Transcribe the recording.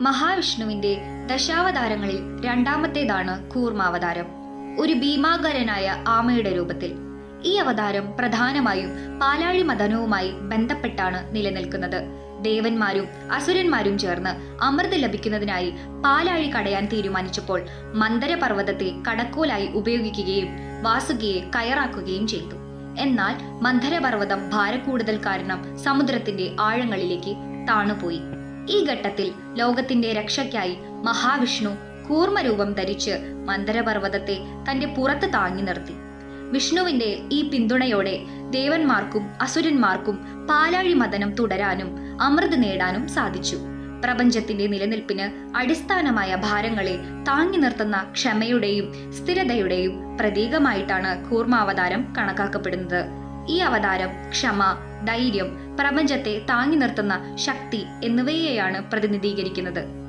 മഹാവിഷ്ണുവിന്റെ ദശാവതാരങ്ങളിൽ രണ്ടാമത്തേതാണ് കൂർമാവതാരം. ഒരു ഭീമാകരനായ ആമയുടെ രൂപത്തിൽ. ഈ അവതാരം പ്രധാനമായും പാലാഴി മദനവുമായി ബന്ധപ്പെട്ടാണ് നിലനിൽക്കുന്നത്. ദേവന്മാരും അസുരന്മാരും ചേർന്ന് അമൃത് ലഭിക്കുന്നതിനായി പാലാഴി കടയാൻ തീരുമാനിച്ചപ്പോൾ മന്ദരപർവതത്തെ കടക്കോലായി ഉപയോഗിക്കുകയും വാസുകിയെ കയറാക്കുകയും ചെയ്തു. എന്നാൽ മന്ദരപർവതം ഭാരക്കൂടുതൽ കാരണം സമുദ്രത്തിന്റെ ആഴങ്ങളിലേക്ക് താണുപോയി. ഈ ഘട്ടത്തിൽ ലോകത്തിന്റെ രക്ഷയ്ക്കായി മഹാവിഷ്ണു കൂർമ്മരൂപം ധരിച്ച് മന്ദരപർവതത്തെ തന്റെ പുറത്ത് താങ്ങി നിർത്തി. വിഷ്ണുവിന്റെ ഈ പിന്തുണയോടെ ദേവന്മാർക്കും അസുരന്മാർക്കും പാലാഴി മതനം തുടരാനും അമൃത് നേടാനും സാധിച്ചു. പ്രപഞ്ചത്തിന്റെ നിലനിൽപ്പിന് അടിസ്ഥാനമായ ഭാരങ്ങളെ താങ്ങി നിർത്തുന്ന ക്ഷമയുടെയും സ്ഥിരതയുടെയും പ്രതീകമായിട്ടാണ് കൂർമാവതാരം കണക്കാക്കപ്പെടുന്നത്. ഈ അവതാരം ക്ഷമ ധൈര്യം പ്രപഞ്ചത്തെ താങ്ങി നിർത്തുന്ന ശക്തി എന്നിവയെയാണ് പ്രതിനിധീകരിക്കുന്നത്.